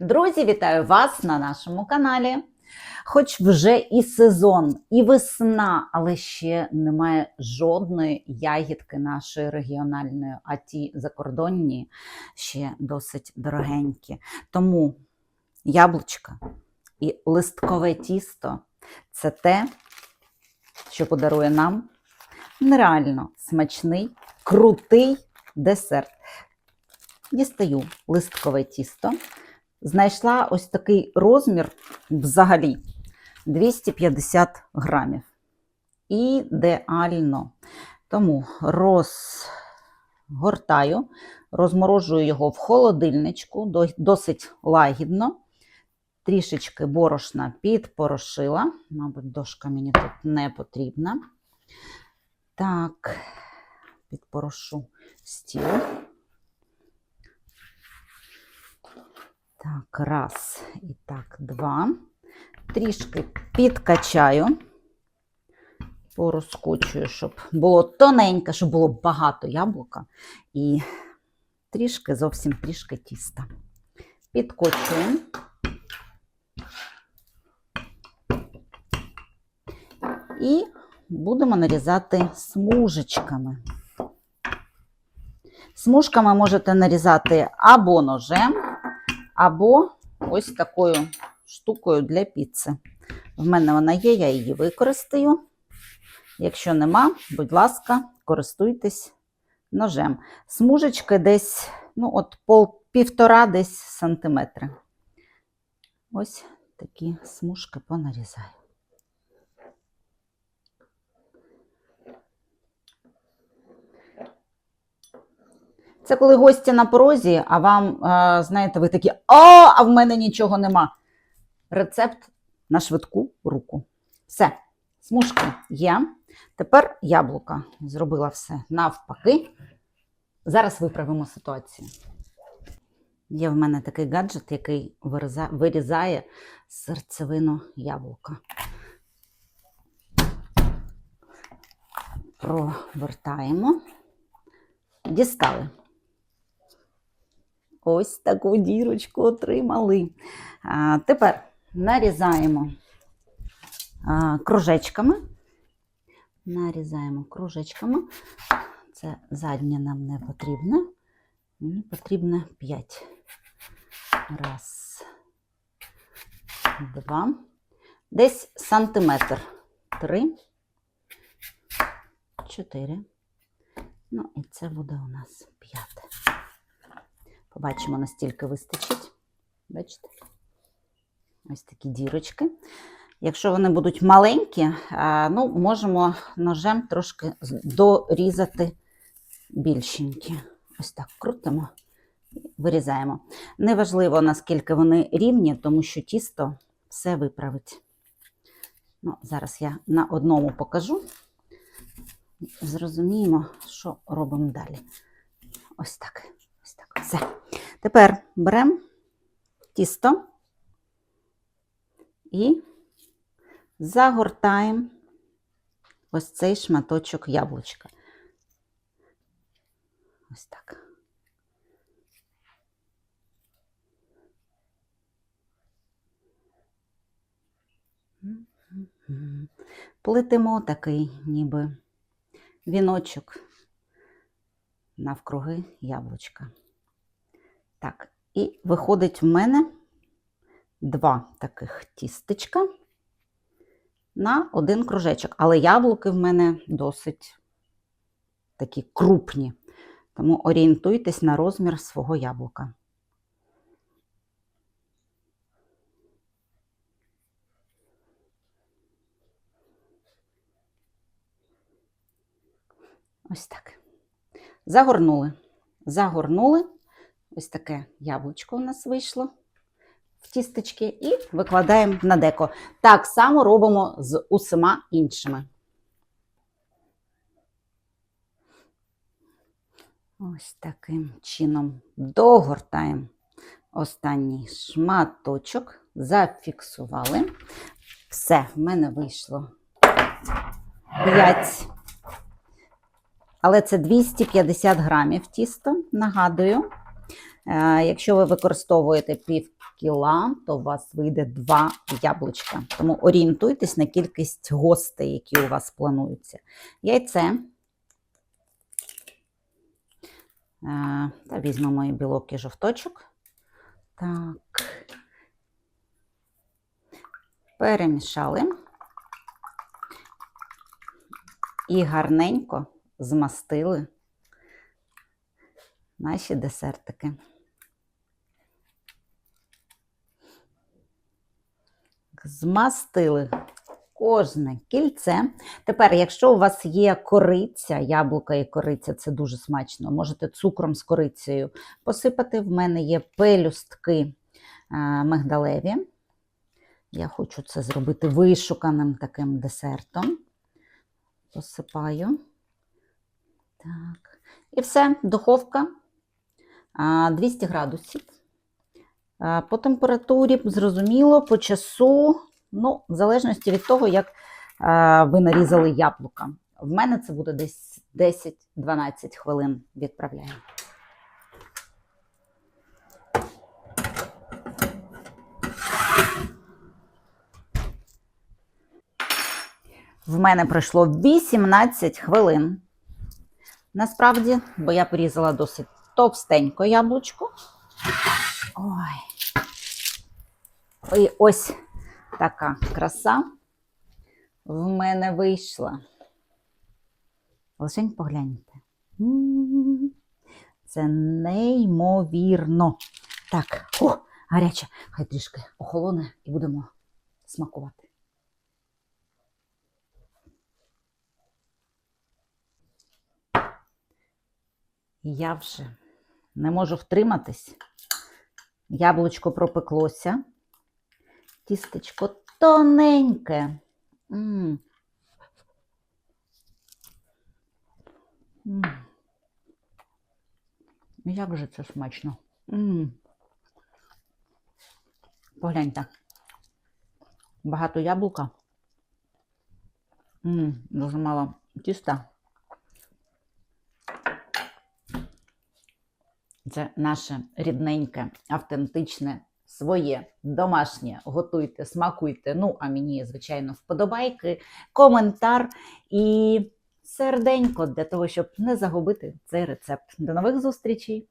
Друзі, вітаю вас на нашому каналі. Хоч вже і сезон, і весна, але ще немає жодної ягідки нашої регіональної, а ті закордонні ще досить дорогенькі. Тому яблучка і листкове тісто це те, що подарує нам нереально смачний, крутий десерт. Дістаю листкове тісто. Знайшла ось такий розмір взагалі 250 грамів. Ідеально. Тому розгортаю, розморожую його в холодильничку, досить лагідно. Трішечки борошна підпорошила. Мабуть, дошка мені тут не потрібна. Так, підпорошу стіл. Так, раз. І так, два. Трішки підкачаю, порозкочую, щоб було тоненьке, щоб було багато яблука. І трішки, зовсім трішки тіста. Підкочуємо. І будемо нарізати смужечками. Смужками можете нарізати або ножем, або ось такою штукою для піци. В мене вона є, я її використаю. Якщо нема, будь ласка, користуйтесь ножем. Смужечки десь, ну, от пол, півтора десь сантиметри. Ось такі смужки понарізаю. Це коли гості на порозі, а вам, е, знаєте, ви такі, о, а в мене нічого нема. Рецепт на швидку руку. Все, смужки є. Тепер яблука. Зробила все навпаки. Зараз виправимо ситуацію. Є в мене такий гаджет, який вирізає серцевину яблука. Провертаємо. Дістали. Ось таку дірочку отримали. А, тепер нарізаємо а, кружечками. Нарізаємо кружечками. Це заднє нам не потрібно. Мені потрібно 5. Раз, два. Десь сантиметр. Три, чотири. Ну, і це буде у нас п'яте. Побачимо, настільки вистачить. Бачите? Ось такі дірочки. Якщо вони будуть маленькі, ну, можемо ножем трошки дорізати більшенькі. Ось так крутимо, вирізаємо. Неважливо, наскільки вони рівні, тому що тісто все виправить. Ну, зараз я на одному покажу. Зрозуміємо, що робимо далі. Ось так. Ось так. Все. Тепер беремо тісто і загортаємо ось цей шматочок яблучка. Ось так. Мгм. Плетемо такий ніби віночок навкруги яблучка. Так, і виходить в мене два таких тістечка на один кружечок. Але яблуки в мене досить такі крупні. Тому орієнтуйтесь на розмір свого яблука. Ось так. Загорнули. Загорнули. Ось таке яблучко у нас вийшло в тістечки і викладаємо на деко. Так само робимо з усіма іншими. Ось таким чином догортаємо останній шматочок, зафіксували. Все, в мене вийшло 5 але це 250 грамів тісто, нагадую. Е, Якщо ви використовуєте пів кіла, то у вас вийде два яблучка. Тому орієнтуйтесь на кількість гостей, які у вас плануються. Яйце. Е, Та візьмемо і білок і жовточок. Так. Перемішали. І гарненько змастили наші десертики. Змастили кожне кільце. Тепер, якщо у вас є кориця, яблука і кориця, це дуже смачно. Можете цукром з корицею посипати. В мене є пелюстки е, мигдалеві. Я хочу це зробити вишуканим таким десертом. Посипаю. Так. І все, духовка 200 градусів. По температурі, зрозуміло, по часу, ну, в залежності від того, як ви нарізали яблука. В мене це буде десь 10-12 хвилин відправляю. В мене пройшло 18 хвилин. Насправді, бо я порізала досить товстенько яблучко. Ой. І ось така краса в мене вийшла. Лишень погляньте. Це неймовірно. Так, о, гаряче, хай трішки охолоне і будемо смакувати. Я вже не можу втриматись. Яблучко пропеклося. Тістечко тоненьке. М. М. Як же це смачно. М. Погляньте. Багато яблука. М, Дуже мало тіста. Це наше рідненьке, автентичне, своє, домашнє. Готуйте, смакуйте. Ну, а мені, звичайно, вподобайки, коментар і серденько для того, щоб не загубити цей рецепт. До нових зустрічей!